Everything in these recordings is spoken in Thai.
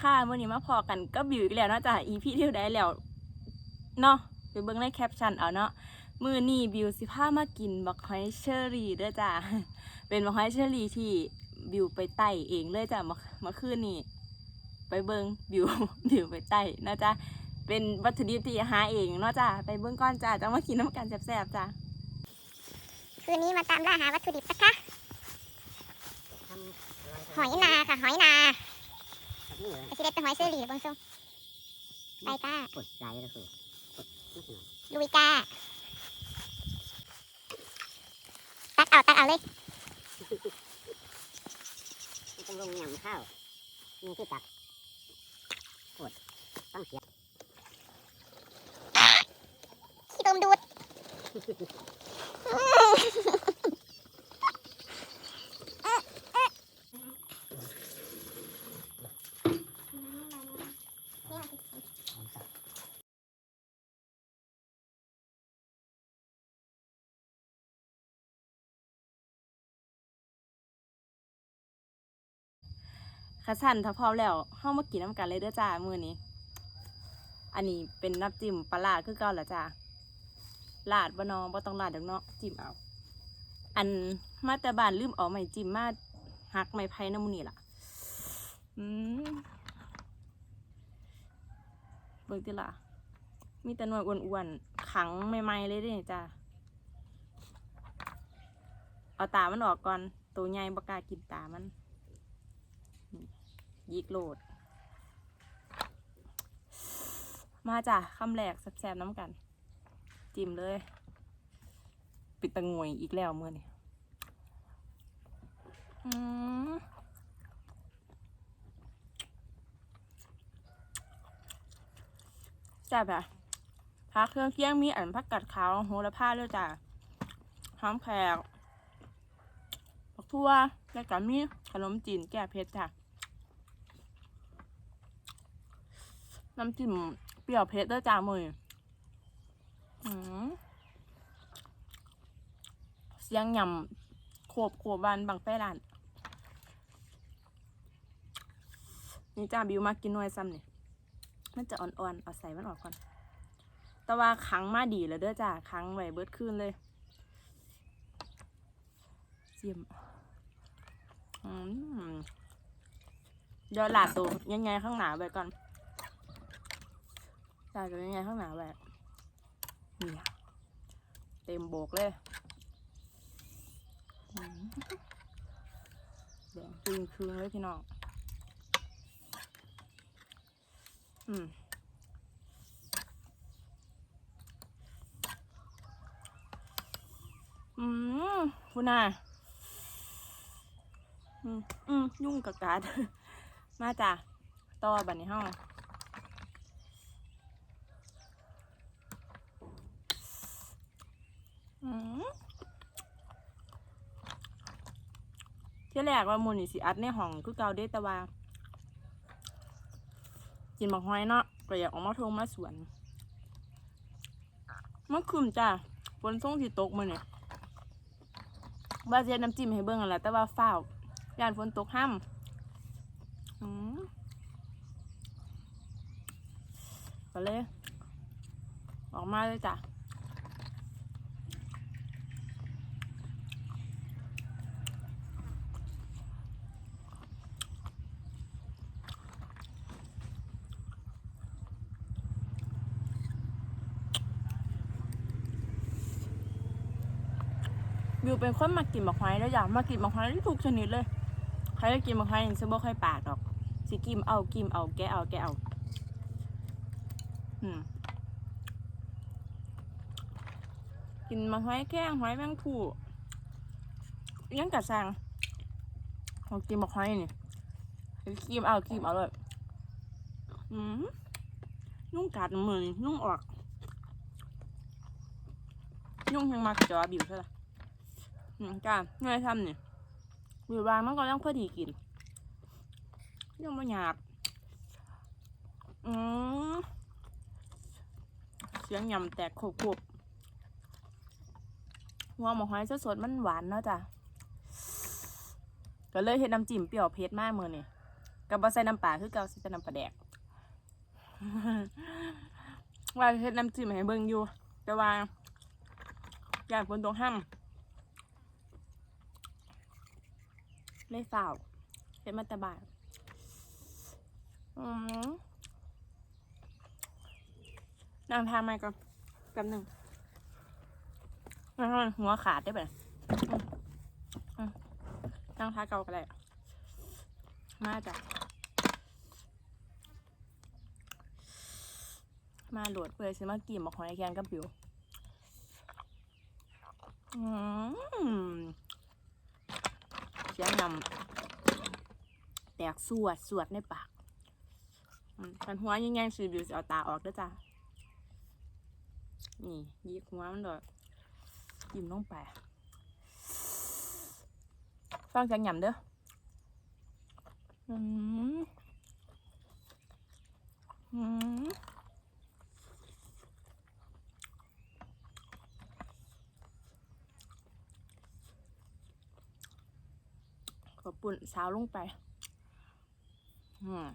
ค่ะมื่อนี้มาพอกันก็บิวอีกแล้วเนาะจ้ะ EP ที่ได้แล้วเนาะไปเบิ่งในแคปชั่นเอาเนาะมือนี้บิวสิพามากินบักหอยเชอรี่เด้อจ้ะเป็นบักหอยเชอรี่ที่บิวไปไต่เองเลยจ้ะเมื่อเมื่อคืนนี้ไปเบิ่งบิวบิวไปไต่นะจ้ะเป็นวัตถุดิบที่หาเองเนาะจ้ะไปเบิ่งก่อนจ้ะจะมากินน้ำกันแซ่บๆจ้ะคืนนี้มาตามล่าหาวัตถุดิบนะคะหอยนาค่ะหอยนา ไอซิเด็ดเป็นหอยเซอรี่บางทรงไปจ้ากดไลค์ก็คือลุยจ้าตักเอาตักเอาเลยต้องลงยำข้าวนี่คือตักกดต้องเสียขี้ตุมดูด ค่ะสั่นถ้าพร้อมแล้วเข้ามากินน้ำกันเลยเด้อจ้ามือนี้ อันนี้เป็นน้ำจิ้มปลาคือเก่าแหละจ้าลาดบ่เนองบ่ต้องลาดดอกเนาะจิ้มเอา อันมาแต่บ้านลืมเอาไม้จิ้มมาหักไม้ไผ่น้ำมูนี่ล่ะอืมเบิ่งติล่ะ มีแต่หน่วยอ้วนๆขังใหม่ๆเลยเด้จ้าเอาตามันออกก่อน ตัวใหญ่บ่กากินตามัน ยิกโหลด มาจ้ะคำแรกแซ่บๆน้ำกัน จิ้มเลย ปิดตะงวยอีกแล้วเมื่อนี่แซ่บอะพักเครื่องเคียงมีอันผักกัดขาวโหระพาด้วยจ้ะหอมแขกผักทั่วแล้วก็มีขนมจีนแก้เผ็ดจ้ะ น้ำจิ้มเปรี้ยวเผ็ดเด้อจ้ามืออืมเสียงยำโขบโขบวันบังแป้ร้านนี่จ้าบิวมากินหน่วยซ้ำเนี่ยมันจะอ่อนๆ เอาใส่มันออกก่อน แต่ว่าขังมาดีแล้วเด้อจ้าขังไว้เบิดคืนเลยเจียมอืมเดี๋ยวหลาดตัวยังไงข้างหนาไปก่อน ใส่ตัวยังไงข้างหนาแบบนี่อะเต็มโบกเลยแดงจึงคืนเลยพี่น้อง อืมอืมคุณน่ะอืมอืมยุ่งกับการดมาจ้ะต่อบันในห้อง อืมที่แรกว่ามูลนิสิอัดในห้องคือเกาเด้ต่ว่ากินบักหอยเนาะก็อยากออกมาทงมาสวนมันคืมจ้าฝนส่งสิตกมือเนี่ยบาเจียน้ำจิ้มให้เบิ่งอะไรแต่ว่าฝ้าวยานฝนตกห้ามอืมก็เลย ออกมาเลยจ้ะ บิวเป็นคนมากินบักไม้แล้วอยากมากินบักไม้ทุกชนิดเลย ใครจะกินบักไม้ยังจะบ่ค่อยปากดอก สิกิมเอากิมเอาแกเอาแกเอาอืมกินบักไม้แข้งหอยแมงผู้ยังกะซังเอากินบักไม้นี่กิมเอากิมเอาเลยอืมนุ่งกัดมือนนุ่งออก นุ่งยังมากจอบิวเท่าไหร่อืม จ้าเงยทำเนี่ยวิววางมันก็ยังพอดีกินยังไม่หยาบอืมเสียงยำแตกขบๆหัวหมกหอยสดๆมันหวานเนาะจ้ะก็เลยเฮ็ดน้ำจิ้มเปรี้ยวเผ็ดมากมือนี่กับบ่ใส่น้ำปลาคือเกาใส่น้ำปลาแดกว่าเฮ็ดน้ำจิ้มให้เบิ่งอยู่ แต่ว่าอยากฝนตกห้ำ เลยฝ่าวเฮ็ดมาแตะบานอืมนางทาไม่ก่อนแป๊บหนึ่งนั่งทาหัวขาดได้ปะเนี่ยอืมนั่งทาเก่าก็ได้มาจ้ะมาโหลดเพื่อซื้อมากินมาของไอแคนกับบิว อืม สียงนำแตกสวดสวดในปากอืมคันหัวยังไงซื้อบิวเอาตาออกเด้วยจ้ะนี่ยีกหัวมันดอกยิ้มลงไปฟังจังหยำเด้ออืมอืม ขอปุ่นสาวลงไป อืม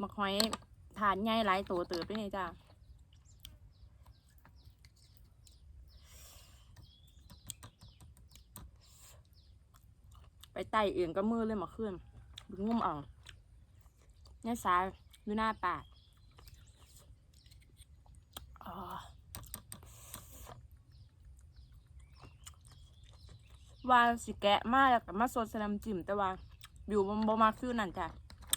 มักหอยถาดใหญ่หลายตัวเติบด้วยนี่จ้าไปไต่เอื่นก็มือเลยมาขึ้นบึงงุ่มเอ่องเนี่ยสายอยู่หน้าปากอ๋อ ว่าสิแกะมากแล้วกับมาสดสลัมจิ้มแต่ว่าบิวบ่บ่มาฟิวนั่นจ้ะ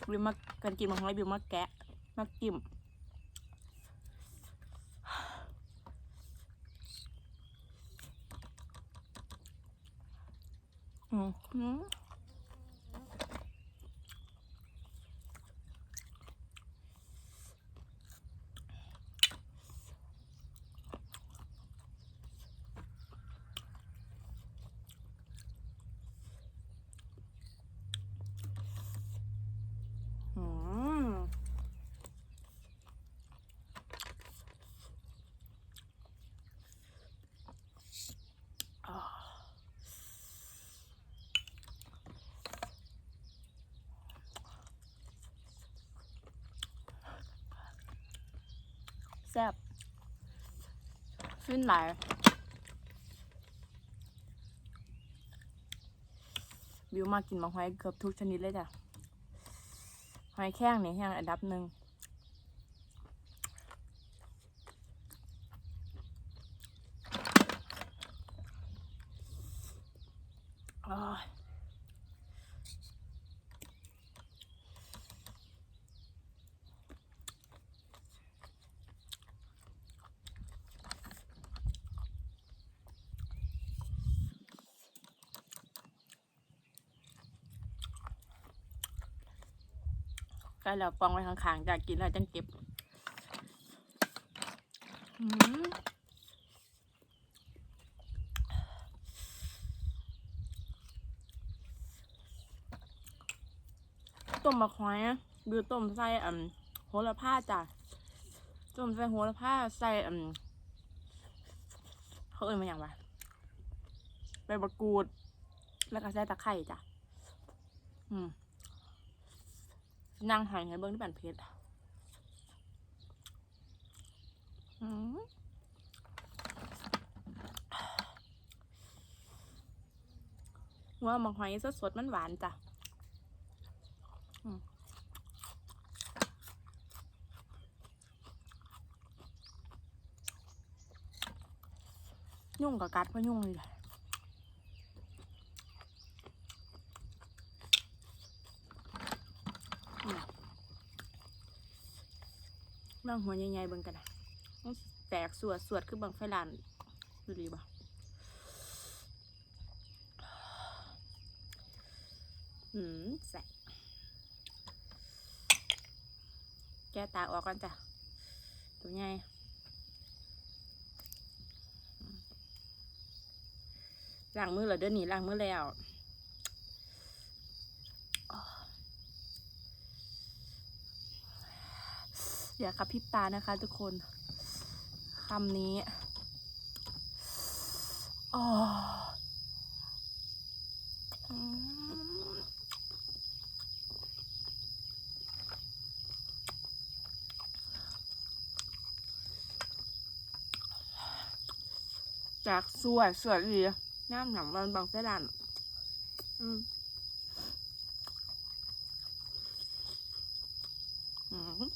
บิวมากันกินของไรบิวมาแกะมาจิ๋มอืมอืมอืมอ่า แซ่บ ขึ้นหลายบิวมากินมาหอยเกือบทุกชนิดเลยจ้ะหอยแข้งนี่แห้งอันดับหนึ่งอ้าย ก็แล้วกองไว้ข้างๆจากกินแล้วจังเก็บต้มมะขอยนะบิวต้มใส่อืมโหระพาจ้ะต้มใส่โหระพาใส่อืมเขาเอ่ยมาอย่างไรใบมะกรูด แล้วก็ใส่ตะไคร่จ้ะ อืม นั่งหายไงเบิ้งที่บันเพชรว่าหมกหอยสดๆมันหวานจ้ะยุ่งกับกัดพะยุ่งเลยแหละอืมลอ งหัวใหญ่ๆเบิ่งกันนะมันแตกสวดสวดคือบังไฟลานดูดีบ่อืมแสบแก้ตาออกก่อนจ้ะ ตัวใหญ่ล้างมือเหรอเดี๋ยวนี้ล้างมือแล้วอ้อ อย่ากระพริบตานะคะ ทุกคนคำนี้อ๋อจากสวยสวยดีน้ำหนังมันบางเส้นดันอืมอืม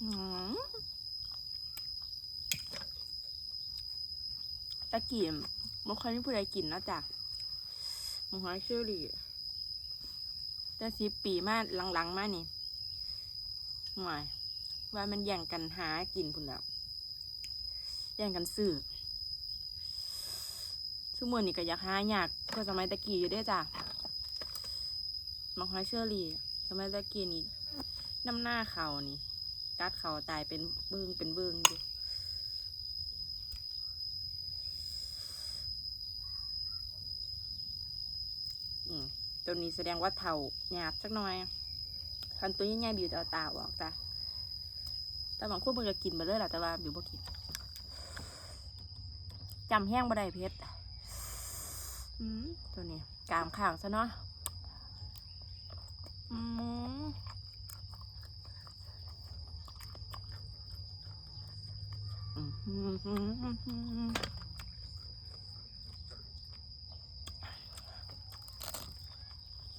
อืม ตะกี้บ่ค่อยมีผู้ใดกินนะจ้ะหมูหอยเชอรี่แต่สิปีมาหลังๆมานี่หน่อยว่ามันแย่งกันหากินพุ่นแล้วแย่งกันซื้อซุมื้อนี้ก็อยากหายากก็สมัยตะกี้อยู่เด้จ้ะหมกหอยเชอรี่สมัยตะกี้นี่น้ำหน้าเขานี่กัดเขาตายเป็นเบิ้งเป็นเบิ้งอยู่อืม ตัวนี้แสดงว่าเท่าหยาบสักหน่อยคันตัวใหญ่ๆบิวจะเอาตาออกจ้ะแต่บางคนมันก็กินมาเลยแหละแต่ว่าบิวบ่กินจำแห้งบ่ได้เพชรอืมตัวนี้กามข่างซะเนาะอืม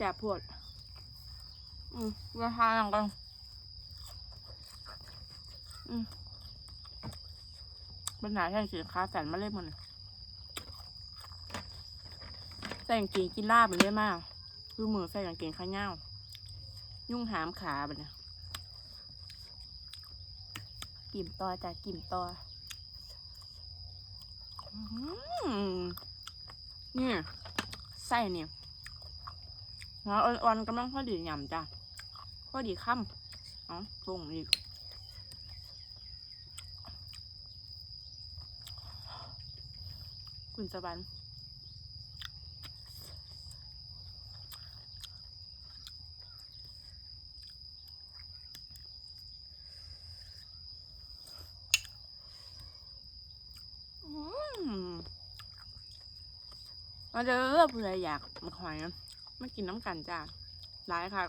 แสบปวดอืมราคาอย่างกันอืมปัญหาแค่สินค้าแสนมาเล่นมันใส่กางเกงกินลาบมันได้มาก คือมือใส่กางเกงขาเง่ายุ่งหามขาแบบเนี้ยกิ่มต่อจากกิ่มต่ออืมนี่ไส้เนี่ย หัวอ่อนๆกำลังพอดีหยำจ้ะพอดีค่ำเอ๋อปรุงอีกคุณสบันอืมมาเด้อเพื่ออยากมาหอยนะ มากินน้ำกันจ้าร้ายค่ะ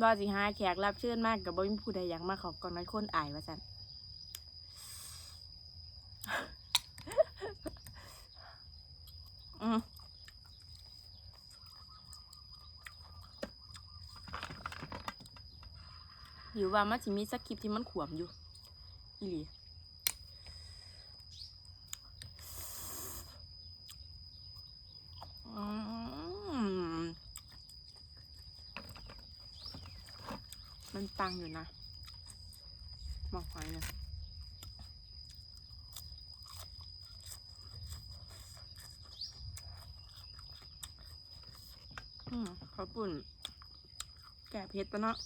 รอสิหาแขกรับเชิญมากกับบ่มีผู้ใดอยากมาเขอกองนั้นคนอายว่าสันอืมหรือว่ามันจะมีสคริปที่มันขวมอยู่อีหลีอืม มันตังอยู่นะมองไฟเนี่ยอืมขาวปุ่น แก่เพชรปะเนาะ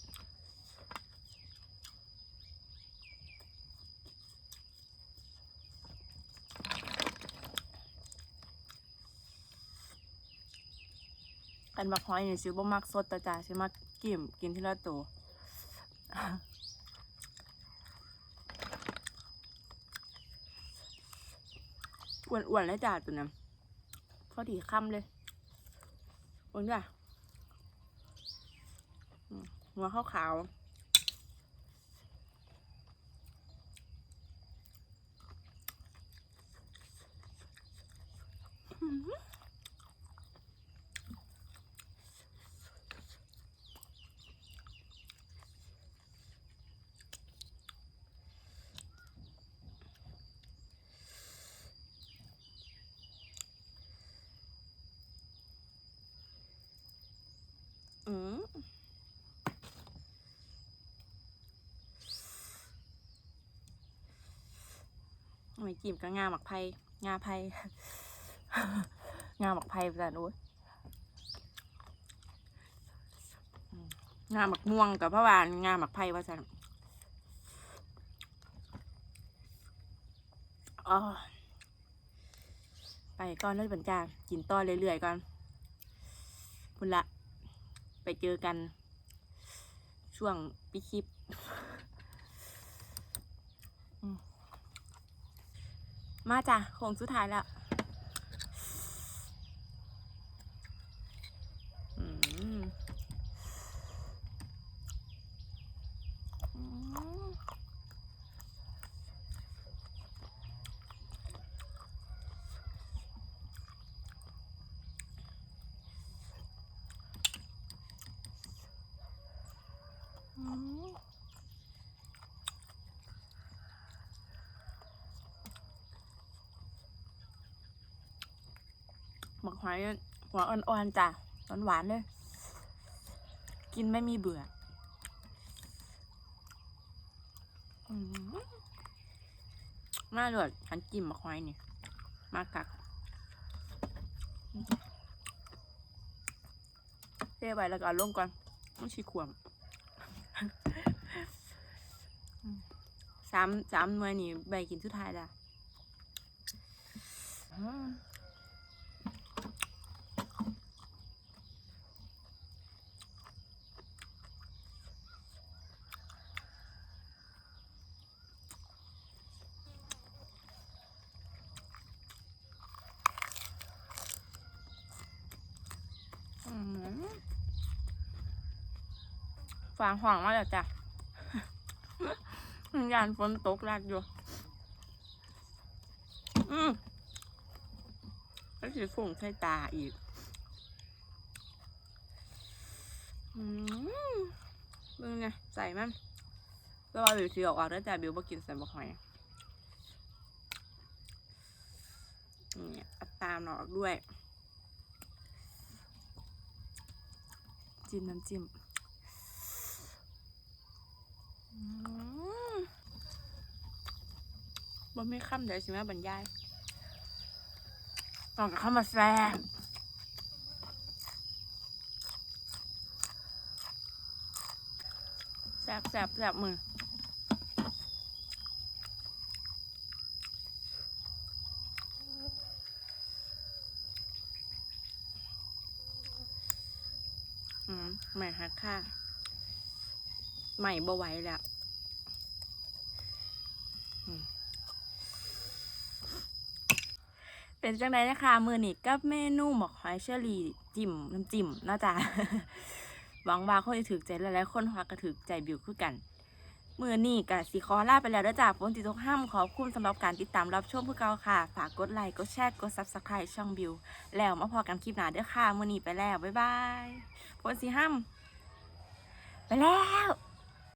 กันบักหอยนี่ซื้อบ่มักสดต่จ้าซื้อมักกิ่มกินที่ละตัว อ้วนๆเลยจ้าตัวนั้นพอดีคำเลยอ้วนจ้ะหัวขาวขาวๆอื้ ไม่กิมก็งาหมักไผ่งาไผ่งาหมักไผ่แต่นู้นงาหมักม่วงกับพระวานงาหมักไผ่ว่าสัอไปก่อนเลยบัญจากินต่อเรื่อยๆก่อนคุณละ ไปเจอกัน ช่วงปิคลิป มาจ้ะโค้งสุดท้ายแล้วอืมอืม หมักหอยหัวอ่อนๆจ้ะหวานๆเลย กินไม่มีเบื่อมน่าเดือดฉันกินหมักหอยนี่ มากักเทไปแล้วก็ลงก่อนต้องชีขวมสามสามหน่วยนี่ใบกินสุดท้ายละอืม อืม ฟางห่วงมาแล้วจ้ะยานฝนตกลากอยู่ อืมแล้วสีฝุ่งใส่ตาอีก อืมเบิ่งไงใส่มันแล้วว่าบิวสีออกออกแล้วจ้ะบิวบ่กินใส่บะหอยนี่เอาตามเราอกด้วย จิ้มน้ำจิ้ม บ่ม่คำเดี๋ยวสิแม่บรรยายต้องกับเข้ามาแซ่แซ่บแซ่บแซ่บมืออืมใหม่ฮักค่ะ ใหม่บ่ไหวแล้วเป็นจังไดนะคะ มือนี่กับเมนูหมกหอยเชอรี่จิ้มน้ำจิ้มนาะจ๊ะหวังว่าคนจะถือใจหลายๆคนหักกระถือใจบิวคือกัน มือนี่กับสีคอลาไปแล้วเด้อจ้าฝนติตกห้ามขอบคุณสำหรับการติดตามรับชมพวกเราค่ะ ฝากกดไลค์กดแชร์กด subscribe ช่องบิว แล้วมาพอกันคลิปหน้าเด้อค่ะ มือนี่ไปแล้ว บ๊ายบายฝนสีห้ามไปแล้ว